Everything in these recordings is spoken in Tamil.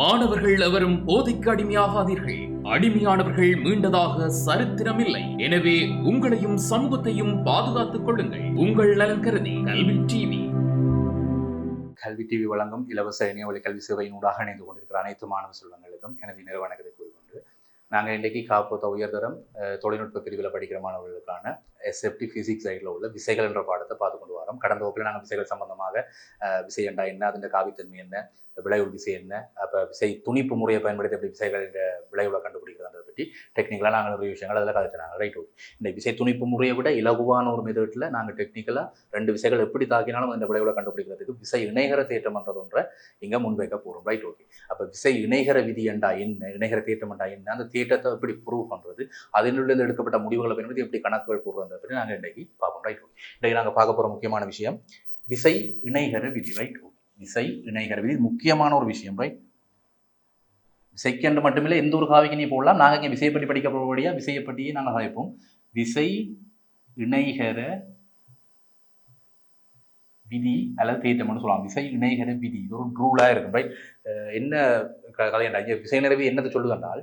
மாணவர்கள் எவரும் போதைக்கு அடிமையாகாதீர்கள். அடிமையானவர்கள் மீண்டதாக சரித்திரமில்லை. எனவே உங்களையும் சமூகத்தையும் பாதுகாத்துக் கொள்ளுங்கள். உங்கள் நலன் கருதி கல்வி டிவி. கல்வி டிவி வழங்கும் இலவச இணையவழி கல்வி சேவையினூடாக இணைந்து கொண்டிருக்கிற அனைத்து மாணவ செல்வங்களுக்கும் எனது நிறுவனத்தை கூறிக்கொண்டு நாங்கள் இன்றைக்கு காப்போத்த உயர்தரம் தொழில்நுட்ப பிரிவில் படிக்கிற மாணவர்களுக்கான எஸ்எஃப்டி ஃபிசிக்ஸ் சைடில் உள்ள விசைகள் என்ற பாடத்தை பார்த்து கொண்டு வரோம். கடந்த வகுப்பில் நாங்கள் விசைகள் சம்பந்தமாக விசை என்றா என்ன அதன் காவித்தன்மை என்ன விளைவுள் விசை என்ன? அப்போ விசை துணிப்பு முறையை பயன்படுத்தி எப்படி விசைகள் விளைவுகளை கண்டுபிடிக்கிறதை பற்றி டெக்னிக்கலாக நாங்கள் நிறைய விஷயங்கள் அதில் கதைச்சினாங்க ரைட் ஓகே இந்த விசை துணிப்பு முறையை விட இலகுவான ஒரு மெதட்டில் நாங்கள் டெக்னிக்கலாக ரெண்டு விசைகள் எப்படி தாக்கினாலும் அந்த விளைவுகளை கண்டுபிடிக்கிறதுக்கு விசை இணைகர தேற்றம்ன்றது ஒன்றை இங்கே முன்வைக்க போகிறோம் ரைட் ஓகே அப்போ விசை இணைகர விதி என்றா என்ன? இணைகர தேற்றம் என்றா என்ன? அந்த தேற்றத்தை எப்படி ப்ரூவ் பண்ணுறது அதிலிருந்து எடுக்கப்பட்ட முடிவுகளை பயன்படுத்தி எப்படி கணக்குகள் போடுறது பற்றி நாங்கள் இன்றைக்கு பார்ப்போம். ரைட் ஓகே இன்றைக்கு நாங்கள் பார்க்க போகிற முக்கியமான விஷயம் விசை இணைகர விதி. ரைட் ஓகே விசை இணைகர விதி இது முக்கியமான ஒரு விஷயம் ரைட் செகண்ட் மட்டுமில்லை எந்த ஒரு காவிக்கு நீ போடலாம். நாங்கள் இங்கே விசையை பற்றி படிக்க போகிறபடியாக விசையை பற்றியே நாங்கள் கதைப்போம் விசை இணைகர விதி அல்லது தேற்றம்னு சொல்லலாம். விசை இணைகர விதி. இது ஒரு ரூலாக இருக்கும் ரைட் என்ன க- விசை நிறவி என்னது சொல்லுதென்றால்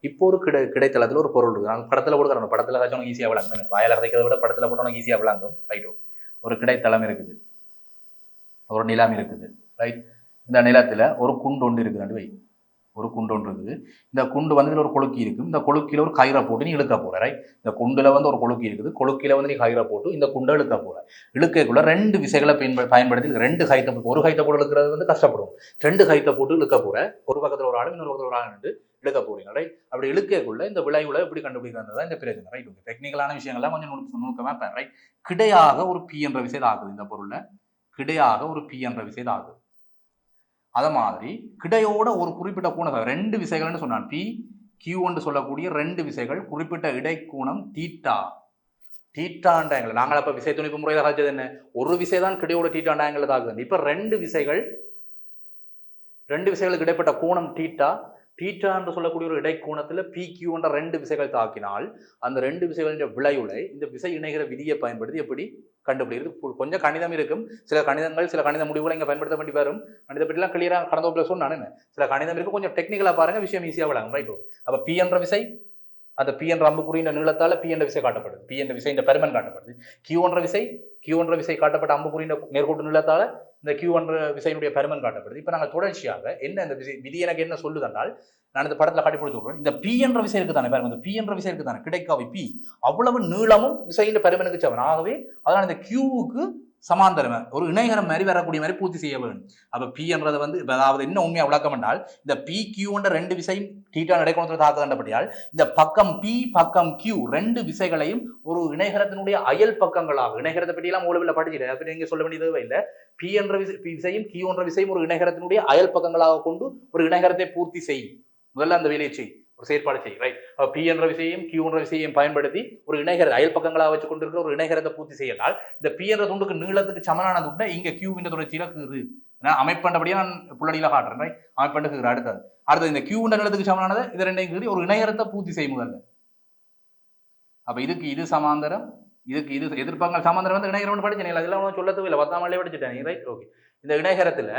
இப்போ ஒரு கிடை கிடைத்தளத்தில் ஒரு பொருள் இருக்குது நாங்கள் படத்தில் கொடுக்குறோம் படத்தில் ஏதாச்சும் ஈஸியாக விளங்கும். வாயில் கதைக்கிறத விட படத்தில் போட்டவங்க ஈஸியாக விளங்கும். ரைட் ஓகே ஒரு கிடைத்தளம் இருக்குது. ஒரு நிலம் இருக்குது ரைட் இந்த நிலத்தில் ஒரு குண்டு ஒன்று இருக்குதுன்னு வை ஒரு குண்டு ஒன்று இருக்குது. இந்த குண்டு வந்து ஒரு கொழுக்கி இருக்கும் இந்த கொழுக்கியில் ஒரு கயிறை போட்டு நீ இழுக்க போகிற ரைட் இந்த குண்டில் வந்து ஒரு கொழுக்கி இருக்குது. கொழுக்கியில் வந்து நீ கயிறை போட்டு இந்த குண்டை இழுக்க போகிற இழுக்கக்குள்ள ரெண்டு விசைகளை பயன்ப- பயன்படுத்தி ரெண்டு கைத்தை போட்டு ஒரு கைத்தை போட்டு இழுக்கிறது வந்து கஷ்டப்படும். ரெண்டு கைத்தை போட்டு இழுக்க போகிற ஒரு பக்கத்தில் ஒரு ஆளும் இன்னொரு பக்கத்தில் ஒரு ஆள் இழுக்க போகிறீங்க ரைட் அப்படி இழுக்கக்குள்ள இந்த விளைவுல எப்படி கண்டுபிடிக்கிறது தான் இந்த பிரச்சனை ரைட் டெக்னிக்கலான விஷயங்கள்லாம் கொஞ்சம் நுணுக்கமாக இருப்பேன் ரைட் கிடையாக ஒரு பி என்ற விசை ஆகுது இந்த பொருளை கிடையாக ஒரு பி என்ற விசை ஆகுது அதை. மாதிரி கிடையோட ஒரு குறிப்பிட்ட கோணம் ரெண்டு விசைகள்னு சொன்னான். பி கியூன்னு சொல்லக்கூடிய ரெண்டு விசைகள் குறிப்பிட்ட இடைக்கோணம் தீட்டா. டீட்டாண்ட ஆங்கிள் நாங்கள் அப்போ விசை துணிப்பு முறையில் காய்ச்சது என்ன? ஒரு விசை தான் கிடையோட தீட்டாண்ட ஆங்கிள் தாக்குது. இப்போ ரெண்டு விசைகள் ரெண்டு விசைகளுக்கு இடைப்பட்ட கோணம் தீட்டா தீட்டா என்று சொல்லக்கூடிய ஒரு இடைக்கோணத்தில் பி கியூ என்ற ரெண்டு விசைகள் தாக்கினால் அந்த ரெண்டு விசைகளின் விளைவுலை இந்த விசை இணைகிற விதியை பயன்படுத்தி எப்படி கண்டுபிடிக்கிறது? கொஞ்சம் கணிதம் இருக்கும். சில கணிதங்கள் சில கணித முடிவுகளை இங்கே பயன்படுத்த வேண்டி வரும். கணித பற்றிலாம் கிளியராக கடந்த வகுப்புல சில கணிதம் இருக்கும் கொஞ்சம் டெக்னிக்கலாக பாருங்கள் விஷயம் ஈஸியாக விளங்கும். ரைட் ஓகே அப்போ பி என்ற விசை அந்த பி என்ற அம்புக்குறியின் நீளத்தால் பி என்ற விசை காட்டப்படுது. பி என்ற விசை இந்த பெருமன் காட்டப்படுது. கியூ என்ற விசை கியூ என்ற விசை காட்டப்பட்ட அம்புக்குறியின் நேர்கோட்டு நீளத்தால் இந்த கியூ என்ற விசையினுடைய பெருமன் காட்டப்படுது. இப்போ நாங்கள் தொடர்ச்சியாக என்ன இந்த விசை விதி எனக்கு என்ன சொல்லுதென்றால் நான் இந்த படத்தில் காட்டி கொடுத்து விடுறேன். இந்த பி என்ற விசை இருக்கு தானே பாருங்க இந்த பி என்ற விசை இருக்கு தானே? கிடைக்காவை பி அவ்வளவு நீளமும் விசையின் பெருமனுக்கு சவன். ஆகவே அதனால் இந்த கியூவுக்கு சமாந்தரம். ஒரு இணைகரம் மாதிரி வரக்கூடிய மாதிரி பூர்த்தி செய்ய வேண்டும். அப்போ பி என்றது வந்து அதாவது என்ன உண்மையாக விளக்கம் என்றால் இந்த பி கியூன்ற ரெண்டு விசையும் டீட்டா நடைக்கோணத்தில் தாக்க கண்டபடியால் இந்த பக்கம் பி பக்கம் கியூ ரெண்டு விசைகளையும் ஒரு இணைகரத்தினுடைய அயல் பக்கங்களாக இணைகரத்தை பற்றியெல்லாம் மூலவில் படிச்சுட்டு அப்படி நீங்கள் சொல்ல வேண்டியது இல்லை. பி என்ற விசை பி விசையும் கியூ என்ற விசையும் ஒரு இணைகரத்தினுடைய அயல் பக்கங்களாக கொண்டு ஒரு இணைகரத்தை பூர்த்தி செய். முதல்ல அந்த வேலையை செய். ஒரு செயற்பாடு செய்யும் ரைட் பி என்ற விசையையும் கியூ என்ற விசையையும் பயன்படுத்தி ஒரு இணைகர அயல் பக்கங்களாக வச்சு கொண்டிருக்கிற ஒரு இணைகரத்தை பூர்த்தி செய்யலால் இந்த பி என்ற துண்டுக்கு நீளத்துக்கு சமனான துண்டை இங்க கியூவின் தொடர்ச்சியில் கீறு. நான் அமைப்பண்டபடியே நான் புள்ளடியில் காட்டுறேன் ரைட் அமைப்பண்டு கீறு அடுத்தது. அடுத்தது இந்த கியூ நீளத்துக்கு சமனானது இது ரெண்டையும் கீறி ஒரு இணையரத்தை பூர்த்தி செய்யும் முதல்ல. அப்போ இதுக்கு இது சமாந்தரம் இதுக்கு இது எதிர்ப்பாங்க சமாந்தரம் வந்து இணைகரம் படிச்சேன் அதெல்லாம் ஒன்றும் சொல்லவே இல்லை பத்தாம் மலையே படிச்சுட்டேன் ரைட் ஓகே இந்த இணைகரத்துல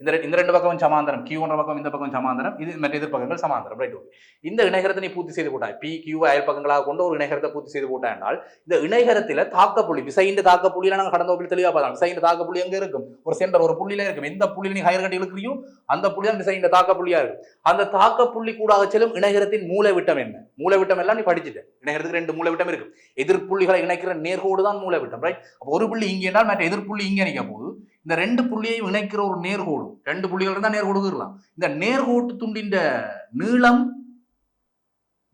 இந்த இந்த ரெண்டு பக்கம் சமாந்தரம். கியூ என்ற பக்கம் இந்த பக்கம் சமாந்தரம். இது மற்ற எதிர்ப்பக்கங்கள் சமாந்தரம். ரைட் ஓகே இந்த இணைகரத்தை நீ பூர்த்தி செய்து போட்டாய். பி கியூ அயல் பக்கங்களாக கொண்டு ஒரு இணைகரத்தை பூர்த்தி செய்து போட்டாய் என்றால் இந்த இணைகரத்துல தாக்கப்புள்ளி விசையின் தாக்கப்புள்ளியில நாங்கள் கடந்த வகுப்பில் தெளிவா பார்த்தோம் விசையின் தாக்கப்புள்ளி எங்க இருக்கும்? ஒரு சென்டர் ஒரு புள்ளியில இருக்கும். எந்த புள்ளியில நீ ஹயர் கட்டி இழுக்கிறியோ அந்த புள்ளி தான் விசையின் தாக்கப்புள்ளியா இருக்கும். அந்த தாக்கப்புள்ளி கூடாக செல்லும் இணைகரத்தின் மூலை விட்டம் என்ன? மூலவிட்டம் எல்லாம் நீ படிச்சுட்டு. இணைகரத்துக்கு ரெண்டு மூலை விட்டம் இருக்கு. எதிர்ப்புள்ளிகளை இணைக்கிற நேர்கோடு தான் மூலை விட்டம் ரைட் அப்போ ஒரு புள்ளி இங்கே என்றால் மற்ற எதிர்ப்புள்ளி இங்கே நிற்க போகுது. இந்த ரெண்டு புள்ளியையும் இணைக்கிற ஒரு நேர்கோடு ரெண்டு புள்ளிகள் இருந்தால் நேர்கோடு இருக்கலாம் இந்த நேர்கோட்டு துண்டின் நீளம்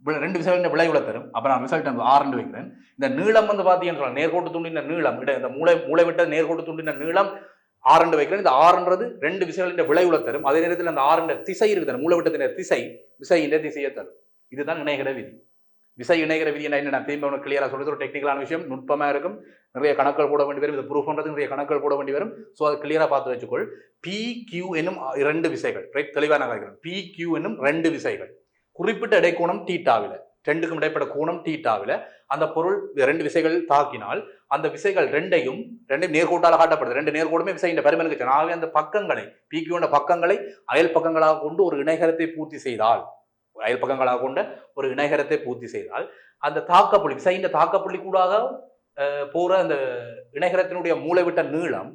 ரெண்டு விசைகளின் விளைவுல தரும். அப்போ நான் ரிசல்ட் ஆறுன்னு வைக்கிறேன். இந்த நீளம் வந்து பார்த்தீங்கன்னு சொல்லலாம் நேர்கோட்டு துண்டின் நீளம் இட- இந்த மூளை மூளை விட்ட நேர்கோட்டு துண்டின நீளம் ஆறுண்டு வைக்கிறேன். இந்த ஆறுன்றது ரெண்டு விசைகளின் விளைவுல தரும். அதே நேரத்தில் அந்த ஆறுன்ற திசை இருக்குது. மூளை விட்டத்தின் திசை விசையின் திசையை தரும். இதுதான் இணைகிற விதி. விசை இணைகிற விதி என்ன? நான் திரும்ப உனக்கு கிளியராக சொல்கிறது ஒரு டெக்னிக்கலான விஷயம். நுட்பமாக இருக்கும். நிறைய கணக்கள் போட வேண்டி வரும். இதை ப்ரூஃப் பண்ணுறது நிறைய கணக்கள் போட வேண்டி வரும். ஸோ அதை கிளியராக பார்த்து வச்சுக்கொள். பி கியூ என்னும் இரண்டு விசைகள். ரைட் தெளிவாக நான் கேட்கிறேன் பி கியூ என்னும் ரெண்டு விசைகள். குறிப்பிட்ட இடைக்கோணம் டீட்டாவில் ரெண்டுக்கும் இடைப்பட்ட கோணம் டீட்டாவில் அந்த பொருள் ரெண்டு விசைகள் தாக்கினால் அந்த விசைகள் ரெண்டையும் ரெண்டையும் நேர்கோட்டால் காட்டப்படுது. ரெண்டு நேர்கோடுமே விசையின் பெருமனுக்கு ஆகவே அந்த பக்கங்களை பிக்யூண்ட பக்கங்களை அயல் பக்கங்களாக கொண்டு ஒரு இணைகரத்தை பூர்த்தி செய்தால் அயல் பக்கங்களாக கொண்ட ஒரு இணைகரத்தை பூர்த்தி செய்தால் அந்த தாக்கப்புள்ளி விசையின் தாக்கப்புள்ளி கூடாக அஹ், அந்த இணைகரத்தினுடைய மூளைவிட்ட நீளம்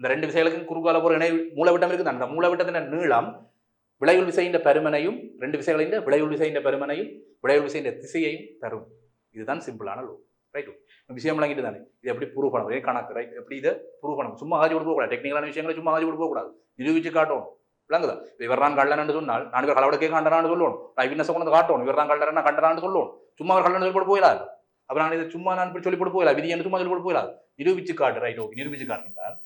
இந்த ரெண்டு விசைகளுக்கும் குறுக்கால போகிற இணை மூளைவிட்டம் இருக்குது. அந்த மூளைவிட்டத்தின் நீளம் விளைவுள் விசையின் பெருமனையும் ரெண்டு விசைகளின் விளைவுள் விசையின் பெருமனையும் விளைவுள் விசையின் திசையையும் தரும். இதுதான் சிம்பிளான லோ ரைட் விஷயம் விளங்கிட்டு தானே இது எப்படி ப்ரூவ் பண்ணணும் கணக்கு ரைட் எப்படி இதை ப்ரூவ் பண்ணணும் சும்மா ஆஜி கொடுக்கக்கூடாது டெக்னிக்கலான விஷயங்களை சும்மா ஆஜி கொடுக்கக்கூடாது நிரூபிச்சு காட்டணும். விளங்குதா. இப்போ இவர் தான் சொன்னால் நான் இவர் கலவடக்கே கண்டனான்னு சொல்லணும் நான் விண்ணச கொண்டு காட்டணும் இவர் தான் கள்ளனா கண்டனான்னு சொல்லணும் சும்மா அவர் கள்ளன் சொல்லி போட்டு போயிடாது அப்ப நான் இதை சும்மா நான் சொல்லி போட்டு போயிடலாம் விதி என்று சும்மா சொல்லி போட்டு போயிடாது நிரூபிச்சு காட்டு ரைட் ஓகே நிரூபிச்சு காட்டுறேன்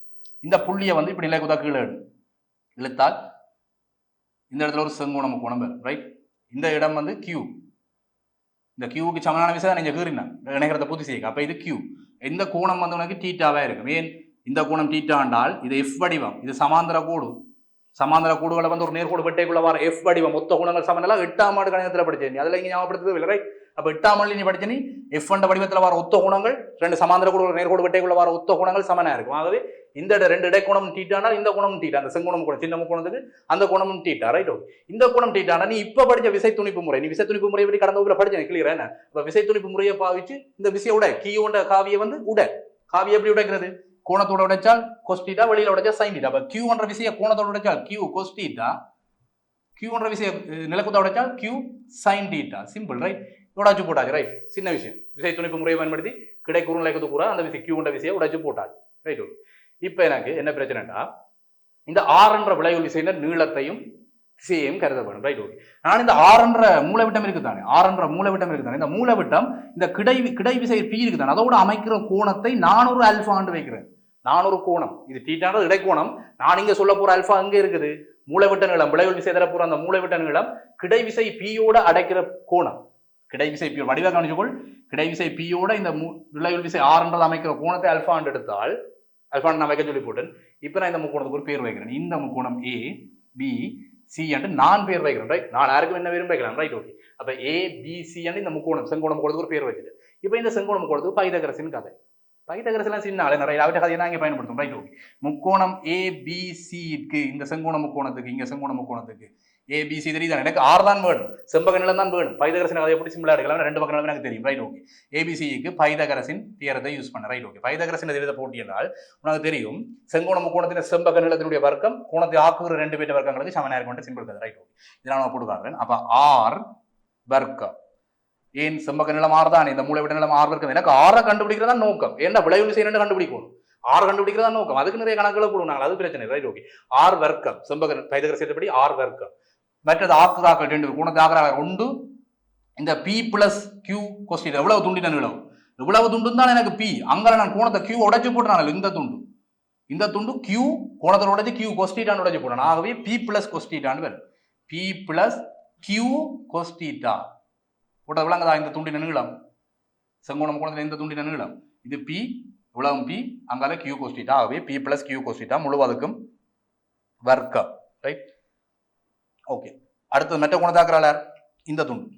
இந்த புள்ளியை வந்து இப்படி நிலை குதா கீழே இழுத்தால் இந்த இடத்துல ஒரு செங்கோணம் முக்கோணம் ரைட் இந்த இடம் வந்து கியூ இந்த கியூவுக்கு சமனான விசை நீங்க கீறினேன் இணைகிறத பூர்த்தி செய்யுங்க அப்ப இது கியூ இந்த கோணம் வந்து உனக்கு டீட்டாவே இருக்கும். ஏன்? இந்த கோணம் டீட்டாண்டால் இது எஃப் வடிவம். இது சமாந்தர கோடு. சமாந்தர கூடுகளை வந்து ஒரு நேர்கோடு பெட்டைக்குள்ள வர எஃப் வடிவம் மொத்த குணங்கள் சமநிலை எட்டாம் ஆண்டு கணிதத்தில் படிச்சேன் நீ அதில் இங்கே ஞாபகப்படுத்தது இல்லை அப்போ எட்டாம் ஆண்டு நீ படிச்ச நீ எஃப் என்ற வடிவத்தில் வர ஒத்த குணங்கள் ரெண்டு சமாந்தர கூடுகள் நேர்கோடு வெட்டைக்குள்ள வர ஒத்த குணங்கள் சமனாக இருக்கும் ஆகவே இந்த ரெண்டு ரெண்டு இடைக்கோணம் டீட்டானால் இந்த குணமும் டீட்டா அந்த செங்குணம் கூட சின்ன முக்கோணத்துக்கு அந்த குணமும் டீட்டா ரைட் ஓகே இந்த குணம் டீட்டானா நீ இப்போ படித்த விசை துணிப்பு முறை நீ விசை துணிப்பு முறையை பற்றி கடந்த ஊரில் படிச்சேன் கிளியர் என்ன இப்போ விசை துணிப்பு முறையை பாவிச்சு இந்த விசையை உட கீயோண்ட காவியை வந்து உட காவியை எப்படி உடைக்கிறது கோணத்தோட உடைச்சால் கொஸ்டிட்டா வெளியில உடைச்சா சைன் டீட்டா அப்ப விசையை கோணத்தோட உடைச்சால் கியூ கொஸ்டீட்டா கியூன்ற விசையை நிலக்குத்த உடைச்சால் Q sine theta simple right உடைச்சு போட்டாச்சு ரைட் சின்ன விஷயம். விசை துணிப்பு முறையை பயன்படுத்தி கிடைக்கூறும் நிலக்கத்து கூட அந்த விசை கியூன்ற விசையை உடைச்சு போட்டாச்சு ரைட் இப்போ எனக்கு என்ன பிரச்சனைடா இந்த ஆறுன்ற விளைவு விசையினர் நீளத்தையும் சேம் கருதப்படும் ரைட் ஓகே நான் இந்த ஆர் என்ற மூலவிட்டம் இருக்குதானே? ஆர் என்ற மூலவிட்டம் இருக்குதானே? இந்த மூலவிட்டம் இந்த கிடை கிடை விசை பி இருக்குதானே? அதோட அமைக்கிற கோணத்தை நானூறு அல்ஃபாண்டு வைக்கிறேன். நானூறு கோணம். இது டீட்டானது இடைக்கோணம். நான் இங்கே சொல்ல போகிற அல்ஃபா அங்கே இருக்குது. மூளைவிட்ட நீளம் விளைவில் விசை தரப்போற அந்த மூளைவிட்ட நீளம் கிடை விசை பியோட அடைக்கிற கோணம். கிடை விசை பி வடிவாக கவனிச்சுக்கொள். கிடை விசை பியோட இந்த மூ- விளைவில் விசை ஆறுன்றது அமைக்கிற கோணத்தை அல்ஃபாண்டு எடுத்தால் அல்ஃபாண்டு நான் வைக்க சொல்லி போட்டேன். இப்போ நான் இந்த முக்கோணத்துக்கு ஒரு பேர் வைக்கிறேன். இந்த முக்கோணம் ஏ பி சி என்று நான் பேர் வைக்கிறேன். ரைட் நான் யாருக்கும் என்ன பேரும் வைக்கலாம் ரைட் ஓகே அப்போ ஏ பி சி இந்த முக்கோணம் செங்கோணம் முக்கோணத்துக்கு ஒரு பேர் வச்சுட்டு. இப்போ இந்த செங்கோணம் முக்கோணத்துக்கு பைதகரசின் கதை. பைத்தகரசெல்லாம் சின்ன ஆளு நிறைய. அவற்றை கதையை நாங்கள் இங்கே பயன்படுத்தும் ரைட் ஓகே. முக்கோணம் ஏபிசிக்கு இந்த செங்கோண முக்கோணத்துக்கு இங்கே செங்கோண முக்கோணத்துக்கு. ஏபிசி பி தெரியுதா எனக்கு ஆறு தான் வேணும். செம்பக நிலம் தான் வேணும். பைதகரசின் அதை எப்படி சிம்பிளாக எடுக்கலாம். ரெண்டு பக்கம் நிலம் எனக்கு தெரியும். ரைட் ஓகே ஏபிசிக்கு பைதகரசின் தியரத்தை யூஸ் பண்ண. ரைட் ஓகே பைதகரசின் எதிர்த்த போட்டி என்றால் உனக்கு தெரியும் செங்கோண முக்கோணத்தின் செம்பக நிலத்தினுடைய வர்க்கம் கோணத்தை ஆக்குகிற ரெண்டு பேர் வர்க்கங்களுக்கு சமனாக இருக்கும் சிம்பிள் கதை. ரைட் ஓகே இதை நான் போட்டுக்காரன் அப்போ ஆர் வர்க்கம். ஏன் செம்பக நிலம் ஆறு தான் இந்த மூளை விட நிலம் ஆறு வர்க்கம் எனக்கு ஆறை கண்டுபிடிக்கிறதா நோக்கம். ஏன்னா விளைவு செய்யணும்னு கண்டுபிடிக்கணும்? ஆறு கண்டுபிடிக்கிறதா நோக்கம். அதுக்கு நிறைய கணக்குகளை போடுவோம் நாங்கள். அது பிரச்சனை ரைட் ஓகே. ஆர் வர்க்கம். செம்பக பைதகர் சேர்த்தபடி ஆர் வர்க்கம். மற்றது ஆக்குதாக்கள் ரெண்டு குணத்தை ஆக்குறாங்க ஒன்று இந்த பி பிளஸ் கியூ கொஸ்டின் எவ்வளவு துண்டின நிலவு இவ்வளவு துண்டு தான் எனக்கு பி அங்கே நான் கோணத்தை கியூ உடைச்சு போட்டேன் இந்த துண்டு. இந்த துண்டு கியூ கோணத்தில் உடைச்சு கியூ கொஸ்டீட்டான்னு உடைச்சு போட்டேன் ஆகவே பி பிளஸ் கொஸ்டிட்டான்னு வேறு பி பிளஸ் கியூ கொஸ்டிட்டா போட்ட விளங்குதா இந்த துண்டின நீளம். செங்கோணம் கோணத்தில் இந்த துண்டின நீளம். இது பி உலகம் பி அங்கால கியூ கொஸ்டீட்டா ஆகவே P plus Q cos theta முழுவதுக்கும் வர்க்கம் ரைட் ஓகே அடுத்தது மெட்ட குணத்தாக்குறாள் இந்த துண்டு.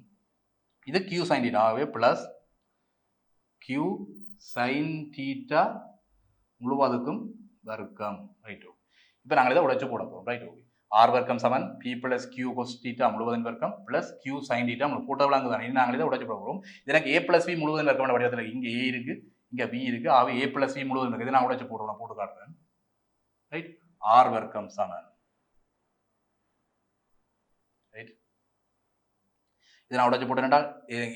இது கியூ சைன் டீட்டா ஆகவே பிளஸ் கியூ சைன் டீட்டா முழுவதுக்கும் வர்க்கம். ரைட் ஓகே இப்போ நாங்கள் இதை உடைச்சு போட போகிறோம் ரைட் ஓகே ஆர் வர்க்கம் சமன் P plus Q cos theta முழுவதன் வர்க்கம் பிளஸ் கியூ சைன் டீட்டா உங்களுக்கு போட்டோ விளாங்கு தானே. நாங்களே தான் உடைச்சு போகிறோம் எனக்கு ஏ பிளஸ் வி முழுவதன் வர்க்கம் வடிவத்தில் இங்கே ஏ இருக்கு இங்கே பி இருக்கு. ஆகவே ஏ பிளஸ் வி முழுவதும் இருக்குது நான் உடைச்சு போடுறோம் நான் போட்டு காட்டுறேன். ரைட் ஆர் வர்க்கம் சமன். ரைட் இதை நான் உடச்சு போட்டேன்டால்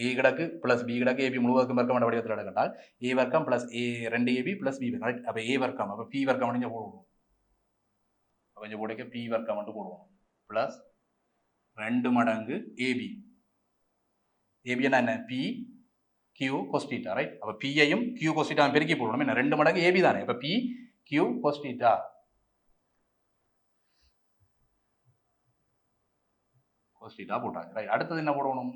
ஏ கிடக்கு பிளஸ் பி கிடக்கு ஏபி முழுவதுக்கும் வர்க்கம் வடிவத்தில் எடுக்கின்றால் ஏ வர்க்கம் பிளஸ் ஏ ரெண்டு ஏபி பிளஸ் பி ரைட் அப்போ ஏ வர்க்கம் அப்போ பி வர்க்கம் அப்படின்னு போடுவோம். கொஞ்சம் கூடக்க பி வர்க்கம் மட்டும் போடுவோம். ப்ளஸ் ரெண்டு மடங்கு ஏபி ஏபின்னா என்ன? பி கியூ கொஸ்டீட்டா ரைட் அப்போ பியையும் கியூ கொஸ்டீட்டா பெருக்கி போடணும். என்ன? ரெண்டு மடங்கு ஏபி தானே. இப்போ பி கியூ கொஸ்டீட்டா கொஸ்டீட்டா போட்டாச்சு. ரைட் அடுத்தது என்ன போடணும்?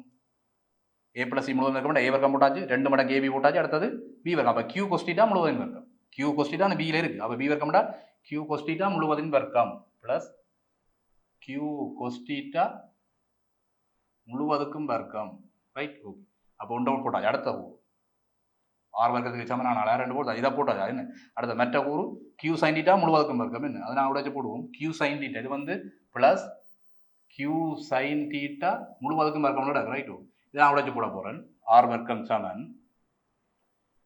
ஏ பிளஸ் சி முழுவதும் வர்க்கம் ஏ வர்க்கம் போட்டாச்சு. ரெண்டு மடங்கு ஏபி போட்டாச்சு. அடுத்தது பி வர்க்கம். அப்போ கியூ கொஸ்டீட்டா முழுவதும் வர்க்கம் கியூ கொஸ்டிட்டா அந்த பியில் இருக்குது அப்போ பி வர்க்கம்டா கியூ கொஸ்டிட்டா முழுவதின் வர்க்கம் ப்ளஸ் கியூ கொஸ்டிட்டா முழுவதுக்கும் வர்க்கம். ரைட் ஓகே அப்போ ஒன்றை போட்டாச்சு. அடுத்த கூறு ஆறு வர்க்கத்துக்கு சமம். நான் நாலாயிரம் ரெண்டு போட்டு இதை போட்டா என்ன? அடுத்த மெட்ட கூறு கியூ சைன்டிட்டா முழுவதுக்கும் வர்க்கம். என்ன? அதை நான் உடைச்சு போடுவோம். கியூ சைன்டிட்டா இது வந்து ப்ளஸ் கியூ சைன் டீட்டா முழுவதுக்கும் வர்க்கம்ல ரைட் இதை நான் உடைச்சு போட போகிறேன் ஆர் வர்க்கம் சமன்.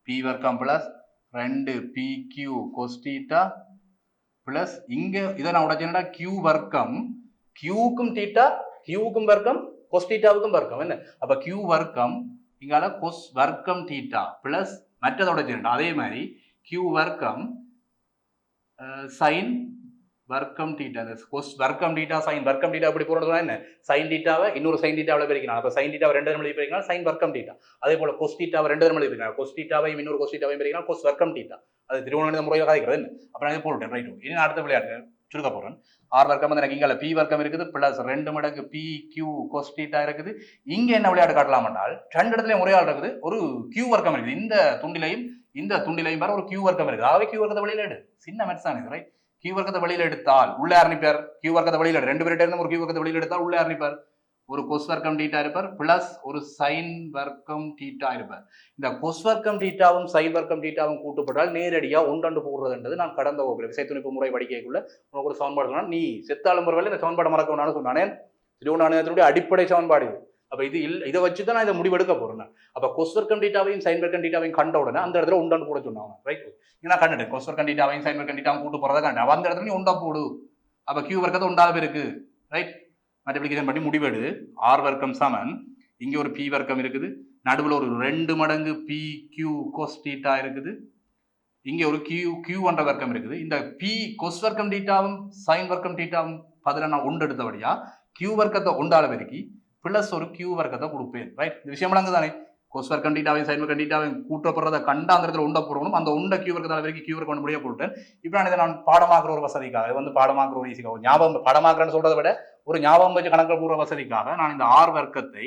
பி வர்க்கம் ப்ளஸ் ரெண்டு P Q cos theta plus இங்க இதை நான் உடைச்சேன்னா கியூ வர்க்கம். கியூக்கும் தீட்டா கியூக்கும் வர்க்கம் கொஸ்டீட்டாவுக்கும் வர்க்கம் என்ன? அப்ப கியூ வர்க்கம் இங்கால கொஸ் வர்க்கம் தீட்டா பிளஸ் மற்றதை உடைச்சிருந்தா அதே மாதிரி கியூ வர்க்கம் சைன் வர்க்கம் டீட்டா இந்த கொஸ் வர்க்கம் டீட்டா சைன் வர்க்கம் டீட்டா அப்படி போடுறதுனா என்ன? சைன் டீட்டாவை இன்னொரு சைன் டீட்டாவில் பிரிக்கலாம் அப்போ சைன் டீட்டாவை ரெண்டு தரம் எழுதி பிரிக்கலாம். சைன் வர்க்கம் டீட்டா அதே போல கொஸ் டீட்டாவை ரெண்டு தரம் எழுதி பிரிக்கலாம். கொஸ் டீட்டாவையும் இன்னொரு கொஸ் டீட்டாவையும் பிரிக்கலாம். கொஸ் வர்க்கம் டீட்டா அது திருவண்ணாமலை முறையில் கதைக்கிறது என்ன? அப்போ நான் போட்டுட்டேன். ரைட் இனி அடுத்த விளையாட்டு சுருக்க போறேன். ஆர் வர்க்கம் வந்து எனக்கு இங்கே பி வர்க்கம் இருக்குது. பிளஸ் ரெண்டு மடங்கு பி கியூ கொஸ் டீட்டா இருக்குது. இங்கே என்ன விளையாட்டு காட்டலாம் என்றால் ரெண்டு இடத்துலையும் ஒரே ஆள் இருக்குது. ஒரு கியூ வர்க்கம் இருக்குது. இந்த துண்டிலையும் இந்த துண்டிலையும் வேற ஒரு கியூ வர்க்கம் இருக்குது. ஆகவே கியூ வர்க்கத்தை வெளியில எடு சின்ன மெட்ஸ் தான் இது ரைட் கியூ வர்க்கத்தை வெளியில எடுத்தால் உள்ளே ஆரம்பிப்பார். கியூ வர்க்கத்தை வெளியில் ரெண்டு பேர்கிட்ட இருந்து ஒரு கியூ வர்க்கத்தை வெளியில் எடுத்தால் உள்ள ஆரம்பிப்பார். ஒரு கொஸ் வர்க்கம் டீட்டா இருப்பார் பிளஸ் ஒரு சைன் வர்க்கம் டீட்டா இருப்பார். இந்த கொஸ் வர்க்கம் டீட்டாவும் சைன் வர்க்கம் டீட்டாவும் கூட்டுப்பட்டால் நேரடியாக ஒன்றண்டு போடுறதுன்றது நான் கடந்த வகுப்பில் விசைத்துணிப்பு முறை படிக்கக்குள்ள உனக்கு ஒரு சமன்பாடு நீ செத்தாலும் பரவாயில்ல இந்த சமன்பாடு மறக்க வேணாம்னு சொன்னானே. திருவண்ணாமலையத்தினுடைய அடிப்படை சமன்பாடு இது. அப்போ இது இல்லை இதை வச்சு தான் நான் இதை முடிவெடுக்க போகிறேன் அப்போ அப்ப கொஸ் வர்க்கம் டீட்டாவையும் சைன் வர்க்கம் டீட்டாவையும் கண்ட உடனே அந்த இடத்துல உண்டாண்டு கூட சொன்னாங்க ரைட் ஏன்னா கண்டுட்டேன். கொஸ் வர்க்கம் டீட்டாவையும் சைன் டீட்டாவும் கூட்டு போகிறத கண்டு அந்த இடத்துல நீ உண்டா போடு. அப்போ கியூ வர்க்கத்தை உண்டாகவே இருக்கு. ரைட் மல்டிப்ளிகேஷன் பண்ணி முடிவெடு. ஆர் வர்க்கம் சமன். இங்கே ஒரு பி வர்க்கம் இருக்குது. நடுவில் ஒரு ரெண்டு மடங்கு பி கியூ கொஸ் டீட்டா இருக்குது. இங்கே ஒரு கியூ கியூ என்ற வர்க்கம் இருக்குது. இந்த பி கொஸ் வர்க்கம் டீட்டாவும் சைன் வர்க்கம் டீட்டாவும் பதில நான் உண்டு எடுத்தபடியா கியூ வர்க்கத்தை உண்டால பெருக்கி பிளஸ் ஒரு கியூ வர்க்கத்தை கொடுப்பேன் ரைட் இந்த விஷயம் அங்கே தானே கொஸ் வர்க்கம் டீட்டாவையும் சைன் வர்க்கம் டீட்டாவையும் கூட்டப்படுறத கண்டா அந்த இடத்துல உண்ட போடணும் அந்த உண்ட கியூ வர்க்கத்தால வரைக்கும் கியூ வர்க்கம் முடிய போட்டேன். இப்போ நான் இதை நான் பாடமாக்குற ஒரு வசதிக்காக இது வந்து பாடமாக்குற ஒரு ஈஸிக்காக ஞாபகம் பாடமாக்குறேன்னு சொல்றதை விட ஒரு ஞாபகம் வச்சு கணக்கில் கூற வசதிக்காக நான் இந்த ஆர் வர்க்கத்தை